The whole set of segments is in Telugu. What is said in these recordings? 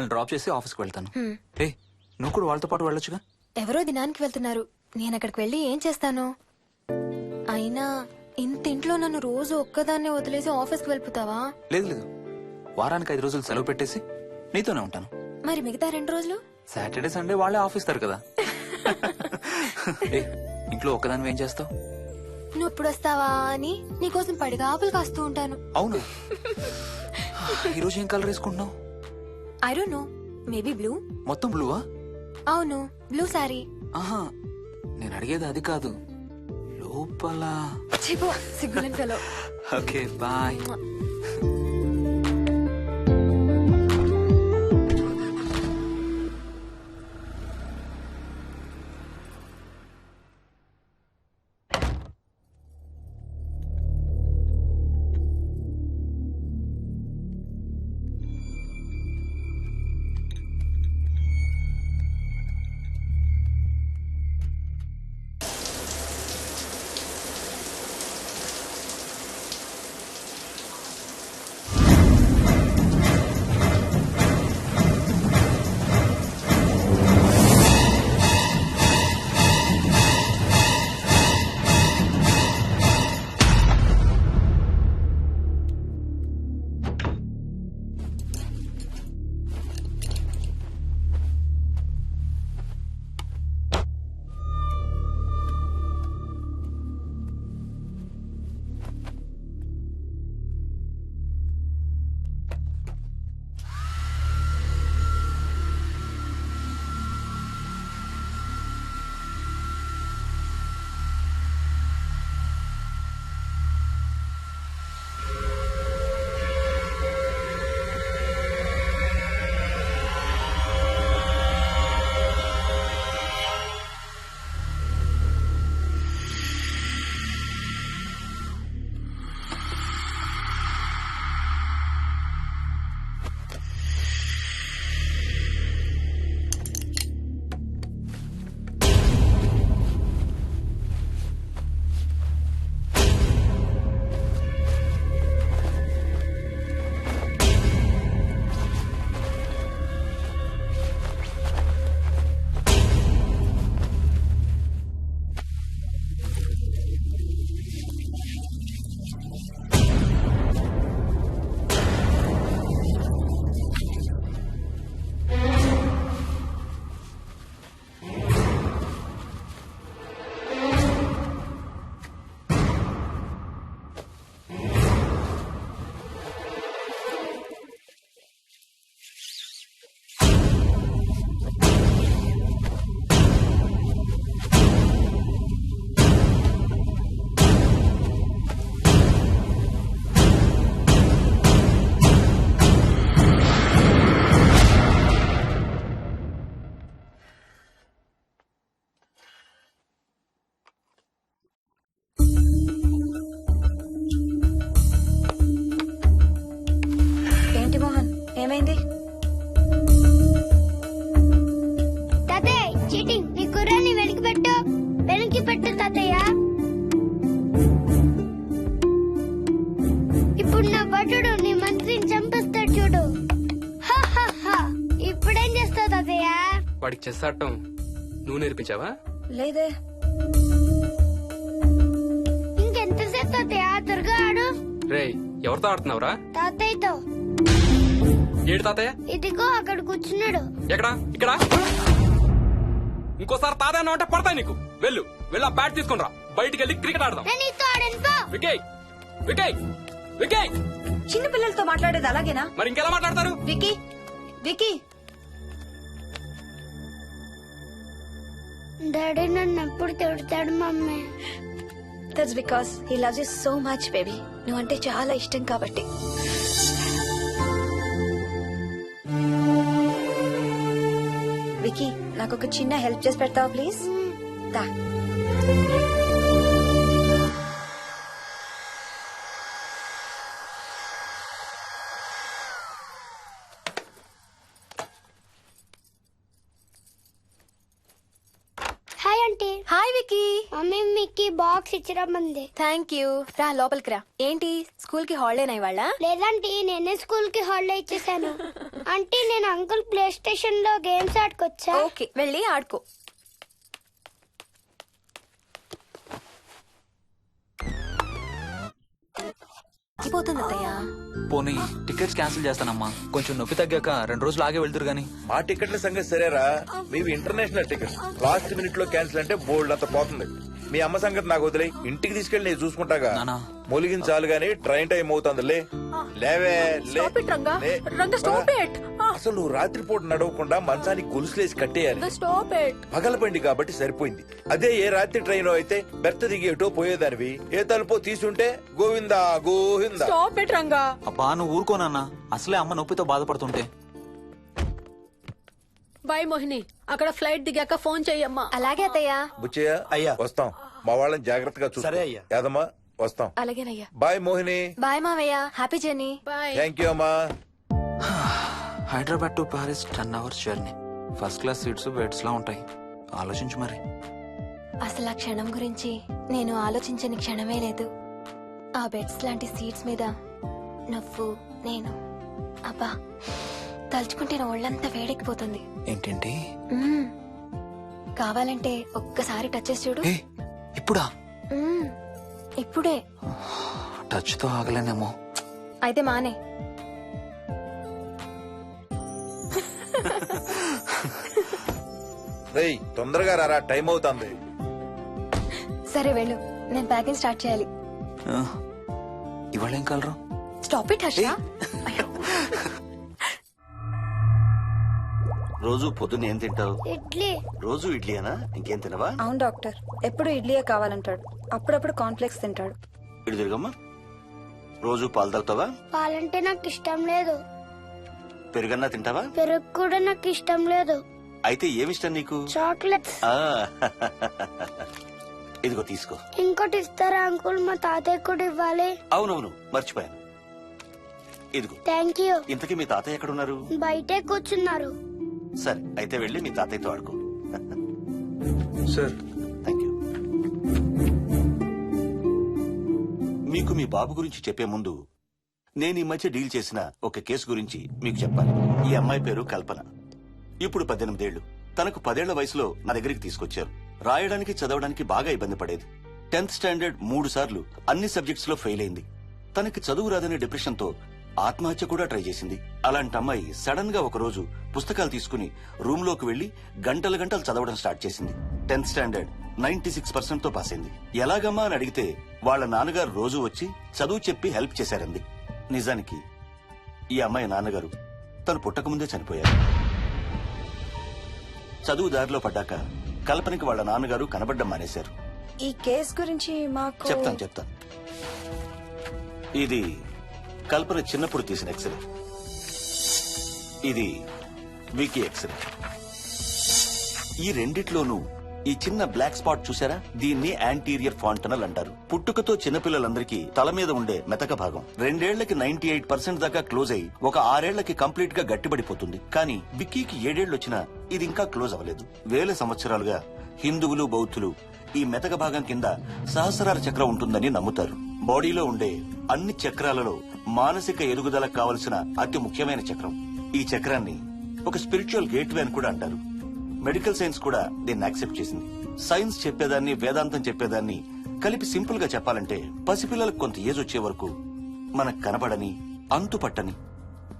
వాళ్ళని డ్రాప్ చేసి ఆఫీస్కి వెళ్తాను. ఏ నువ్వు కూడా వాళ్ళతో పాటు వెళ్ళొచ్చుగా? ఎవరో దినానికి వెళ్తున్నారు. నేను అక్కడికి వెళ్ళి ఏం చేస్తాను? అయినా ఇంత ఇంట్లో నన్ను రోజు ఒక్కదాన్నే వదిలేసి ఆఫీస్కి వెళ్ళిపోతావా? లేదు లేదు. వారానికి ఐదు రోజులు సెలవు పెట్టేసి నీతోనే ఉంటాను. మరి మిగతా రెండు రోజులు? సాటర్డే సండే వాళ్ళే ఆఫీస్ తరు కదా. ఏ ఇంట్లో ఒక్కదాని ఏం చేస్తావు? నువ్వు ఎప్పుడు వస్తావా అని నీకోసం పడిగా ఆపులు కాస్తూ ఉంటాను. అవును? ఈరోజు ఏం colour వేసుకుంటున్నావు? I don't know maybe blue మొత్తం బ్లూవా అవును బ్లూ సారీ ఆహా నేను అడిగేది అది కాదు. లోపల. చిపో సిగ్గులని ఫెలో ఓకే బాయ్. ఆడటం నువ్వు నేర్పించావా? లేదే. ఇంకెంతసేపు తాతయ్య? త్వరగా ఆడు. ఎవరితో ఆడుతున్నావురా? తాతయ్యతో. ఏడు తాతయ్య? ఇదిగో అక్కడ కూర్చున్నాడు. ఎక్కడా? ఇక్కడ? ఇంకోసారి తాతయ్య అన్నావు అంటే పడతాయి నీకు. వెళ్ళు వెళ్ళి ఆ బ్యాట్ తీసుకుని రా. బయటికి వెళ్ళి క్రికెట్ ఆడదాం. నేను నీతో ఆడను పో వికయ్ వికయ్ వికయ్ చిన్న పిల్లలతో మాట్లాడేది అలాగేనా? మరి ఇంకెలా మాట్లాడతారు? వికీ వికీ డాడీ నన్ను ఎప్పుడు తిడతాడు mummy? That's because he loves you so much baby నువ్వంటే చాలా ఇష్టం కాబట్టి. వికీ నాకు ఒక చిన్న హెల్ప్ చేసి పెడతావా ప్లీజ్ దా. నీకు బాక్స్ ఇచ్చిరమ్మంది థ్యాంక్ యూ. రా లోపలికి రా. ఏంటి స్కూల్కి హాలిడేనా ఇవాళ? లేదంటే నేనే స్కూల్కి హాలిడే ఇచ్చేసాను అంటే నేను అంకుల్ ప్లే స్టేషన్లో గేమ్స్ ఆడుకొచ్చా ఓకే వెళ్ళి ఆడుకో. అయిపోతుంది అత్తయ్య పోనీ టికెట్స్ క్యాన్సిల్ చేస్తానమ్మా. కొంచెం నొప్పి తగ్గాక రెండు రోజులు ఆగే వెళ్తురు గాని. మా టికెట్ల సంగతి సరేరా? మీవి ఇంటర్నేషనల్ టికెట్స్ లాస్ట్ మినిట్లో క్యాన్సిల్ అంటే బోల్డ్ అంత పోతుంది. మీ అమ్మ సంగతి నాకు వదిలే ఇంటికి తీసుకెళ్ళి నేను చూసుకుంటాగా. నానా. మొలిగిన చాలు గానీ ట్రైన్ టైం అవుతుంది లే లేవే లే. Stop it, Ranga. లే. Ranga, stop it. అసలు నువ్వు రాత్రిపూట నడవకుండా మంచానికి గొలుసులేసి కట్టేయాలి. Stop it. పగలబండి కాబట్టి సరిపోయింది. అదే ఏ రాత్రి ట్రైన్ అయితే బెర్త దిగి ఎటో పోయేదానివి. ఏ తలుపో తీసుంటే Govinda Govinda. Stop it Ranga. అబ్బా నువ్వు ఊరుకోనన్నా అసలే అమ్మ నొప్పితో బాధపడుతుంటే. బాయ్ మోహిని అక్కడ ఫ్లైట్ దిగాక ఫోన్ చెయ్యమ్మా. అలాగే అత్తయ్య. బుచ్చయ్య అయ్యా. వస్తాం. మా వాళ్ళని జాగ్రత్తగా చూసుకో. సరే అయ్యా. యాదమ్మా వస్తాం. అలాగేనయ్యా. బాయ్ మోహిని. బాయ్ మావయ్య. Happy journey. Bye. Thank you అమ్మా. Hyderabad to Paris ten hours journey. First class seats beds లా ఉంటాయి. ఆలోచించు మరి. అసలు ఆ క్షణం గురించి నేను ఆలోచించని క్షణమే లేదు. ఆ బెడ్స్ లాంటి సీట్స్ మీద నువ్వు నేను అబ్బా తలుచుకుంటే నా ఒళ్ళంతా వేడెక్కిపోతుంది. ఏంటేంటి. కావాలంటే ఒక్కసారి టచ్ చేసి చూడు. ఇప్పుడా? మ్మ్. ఇప్పుడే టచ్తో ఆగలేనేమో. అయితే మానే. రేయ్ తొందరగా రారా టైం అవుతుంది. సరే వెళ్ళు నేను ప్యాకింగ్ స్టార్ట్ చేయాలి. ఇవాళ ఏం కలరు స్టాప్ ఇట్ హర్ష రోజు పొద్దున్న ఏం తింటావు? ఇడ్లీ. రోజు ఇడ్లీనా ఇంకేం తినవా? అవును డాక్టర్. ఎప్పుడు ఇడ్లీయే కావాలంటాడు. అప్పుడప్పుడు కాన్ఫ్లెక్స్ తింటాడు. ఇటు తిరగమ్మా. రోజు పాలు తాగుతావా? పాలంటే నాకు ఇష్టం లేదు. పెరుగన్నా తింటావా? పెరుగు కూడా నాకు ఇష్టం లేదు. అయితే ఏమిష్టం నీకు? చాక్లెట్స్. ఆ, ఇదిగో తీసుకో. ఇంకోటి ఇస్తారా అంకుల్? మా తాతయ్య కూడా ఇవ్వాలి. అవునవును మర్చిపోయాను. ఇదిగో. Thank you. ఇంతకీ మీ తాతయ్య ఎక్కడున్నారు? బయటే కూర్చున్నారు. సరే అయితే వెళ్ళి మీ తాతయ్యతో ఆడుకో. సార్ థ్యాంక్ యూ మీకు మీ బాబు గురించి చెప్పే ముందు నేను ఈ మధ్య డీల్ చేసిన ఒక కేసు గురించి మీకు చెప్పాలి. ఈ అమ్మాయి పేరు కల్పన. ఇప్పుడు పద్దెనిమిదేళ్ళు తనకు పదేళ్ళ వయసులో నా దగ్గరికి తీసుకొచ్చారు. రాయడానికి చదవడానికి బాగా ఇబ్బంది పడేది. టెన్త్ స్టాండర్డ్ మూడు సార్లు అన్ని సబ్జెక్ట్స్లో ఫెయిల్ అయింది. తనకి చదువు రాదనే డిప్రెషన్తో ఆత్మహత్య కూడా ట్రై చేసింది. అలాంటి అమ్మాయి సడన్గా ఒక రోజు పుస్తకాలు తీసుకుని రూమ్లోకి వెళ్ళి గంటలు గంటలు చదవడం స్టార్ట్ చేసింది. టెన్త్ స్టాండర్డ్ నైన్టీ సిక్స్ పర్సెంట్తో పాస్ అయింది. ఎలాగమ్మా అని అడిగితే వాళ్ళ నాన్నగారు రోజు వచ్చి చదువు చెప్పి హెల్ప్ చేశారంది. నిజానికి ఈ అమ్మాయి నాన్నగారు తను పుట్టకముందే చనిపోయారు. చదువు దారిలో పడ్డాక కల్పనకి వాళ్ళ నాన్నగారు కనబడ్డం మానేశారు. ఈ కేస్ గురించి మాకు చెప్తాను చెప్తాను. ఇది కల్పన చిన్నప్పుడు తీసిన ఎక్స్రే ఇది వికీ ఎక్స్రే ఈ రెండిట్లోనూ ఈ చిన్న బ్లాక్ స్పాట్ చూసారా దీన్ని యాంటీరియర్ ఫాంటనల్ అంటారు. పుట్టుకతో చిన్నపిల్లలందరికీ తల మీద ఉండే మెతక భాగం. రెండేళ్ళకి నైన్టీ ఎయిట్ పర్సెంట్ దాకా క్లోజ్ అయ్యి ఒక ఆరేళ్ళకి కంప్లీట్గా గట్టిపడిపోతుంది. కానీ విక్కీకి ఏడేళ్ళొచ్చినా ఇది ఇంకా క్లోజ్ అవ్వలేదు. వేల సంవత్సరాలుగా హిందువులు బౌద్ధులు ఈ మెతక భాగం కింద సహస్రార చక్రం ఉంటుందని నమ్ముతారు. బాడీలో ఉండే అన్ని చక్రాలలో మానసిక ఎదుగుదలకు కావలసిన అతి ముఖ్యమైన చక్రం. ఈ చక్రాన్ని ఒక స్పిరిచువల్ గేట్వే అని కూడా అంటారు. మెడికల్ సైన్స్ కూడా దీన్ని యాక్సెప్ట్ చేసింది. సైన్స్ చెప్పేదాన్ని వేదాంతం చెప్పేదాన్ని కలిపి సింపుల్గా చెప్పాలంటే పసిపిల్లలకు కొంత ఏజ్ వచ్చే వరకు మనకు కనబడని అంతుపట్టని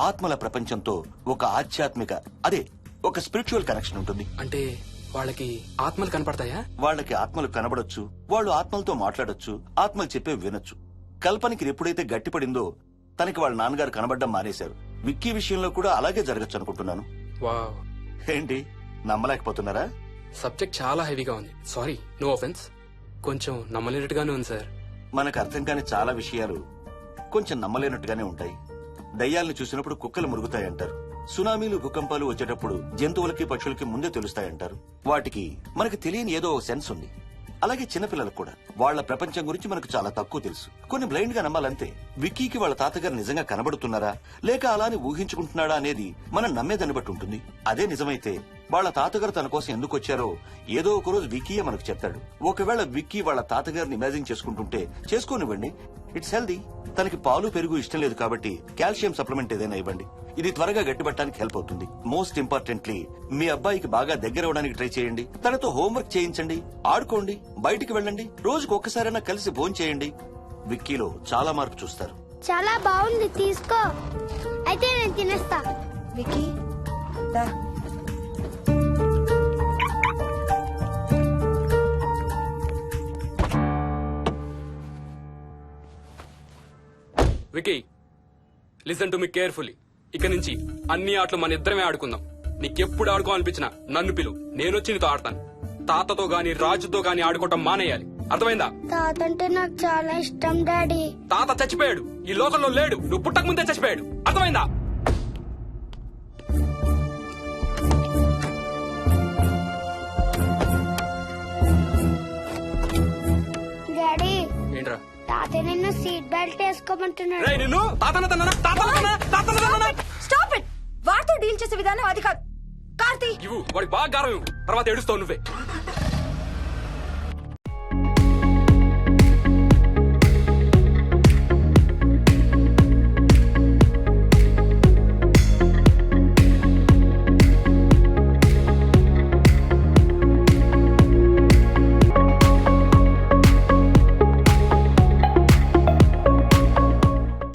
ఆత్మల ప్రపంచంతో ఒక ఆధ్యాత్మిక అదే ఒక స్పిరిచువల్ కనెక్షన్ ఉంటుంది. అంటే వాళ్ళకి ఆత్మలు కనపడతాయా? వాళ్ళకి ఆత్మలు కనబడొచ్చు వాళ్ళు ఆత్మలతో మాట్లాడొచ్చు ఆత్మలు చెప్పే వినొచ్చు. కల్పనకి ఎప్పుడైతే గట్టిపడిందో తనకి వాళ్ళ నాన్నగారు కనబడడం మానేశారు. విక్కీ విషయంలో కూడా అలాగే జరగచ్చు అనుకుంటున్నాను. వావ్. ఏంటి? నమ్మలేకపోతున్నారా? సబ్జెక్ట్ చాలా హెవీగా ఉంది. సారీ నో ఆఫెన్స్ కొంచెం నమ్మలేనట్టుగానే ఉంది సార్. మనకు అర్థం కాని చాలా విషయాలు కొంచెం నమ్మలేనట్టుగానే ఉంటాయి. దయ్యాలను చూసినప్పుడు కుక్కలు మురుగుతాయంటారు. సునామీలు భూకంపాలు వచ్చేటప్పుడు జంతువులకి పక్షులకి ముందే తెలుస్తాయంటారు. వాటికి మనకు తెలియని ఏదో ఒక సెన్స్ ఉంది. అలాగే చిన్నపిల్లలకు కూడా. వాళ్ళ ప్రపంచం గురించి మనకు చాలా తక్కువ తెలుసు. కొన్ని బ్లైండ్గా నమ్మాలంతే. విక్కీకి వాళ్ళ తాతగారు నిజంగా కనబడుతున్నారా? లేక అలానే ఊహించుకుంటున్నాడా అనేది మనం నమ్మేదాన్ని బట్టి ఉంటుంది. అదే నిజమైతే వాళ్ళ తాతగారు తన కోసం ఎందుకు వచ్చారో ఏదో ఒక రోజు విక్కీయే మనకు చెప్తాడు. ఒకవేళ విక్కీ వాళ్ళ తాతగారిని ఇమాజిన్ చేసుకుంటుంటే చేసుకోనివ్వండి ఇట్స్ హెల్దీ తనకి పాలు పెరుగు ఇష్టం లేదు కాబట్టి కాల్షియం సప్లిమెంట్ ఏదైనా ఇవ్వండి. ఇది త్వరగా గట్టిపట్టడానికి హెల్ప్ అవుతుంది. మోస్ట్ ఇంపార్టెంట్లీ మీ అబ్బాయికి బాగా దగ్గర అవడానికి ట్రై చేయండి. తనతో హోంవర్క్ చేయించండి. ఆడుకోండి. బయటికి వెళ్ళండి. రోజుకు ఒక్కసారైనా కలిసి భోంచేయండి చేయండి. విక్కీలో చాలా మార్పు చూస్తారు. చాలా బాగుంది. తీసుకో. అయితే నేను తినేస్తా. Vicky the. Vicky listen to me carefully. ఇక నుంచి అన్ని ఆటలు మన ఇద్దరమే ఆడుకుందాం. నీకెప్పుడు ఆడుకోవాలనిపించినా నన్ను పిలు. నేనొచ్చి నీతో ఆడతాను. తాతతో గాని రాజుతో గాని ఆడుకోవటం మానేయాలి. అర్థమైందా? తాత అంటే నాకు చాలా ఇష్టం డాడీ. తాత చచ్చిపోయాడు. ఈ లోకంలో లేడు. నువ్వు పుట్టక ముందే చచ్చిపోయాడు. అర్థమైందా? తాత నిన్ను సీట్ బెల్ట్ వేసుకోమంటున్నాడు. రేయ్ నిన్ను తాతన తన్నానా తాతన తన్నానా తాతన తన్నానా? స్టాప్ ఇట్ వాడితో డీల్ చేసే విధానం అది కాదు. కార్తీ! ఇవ్వు వాడికి బాగా గారం ఇవ్వు. తర్వాత ఏడుస్తావు నువ్వే.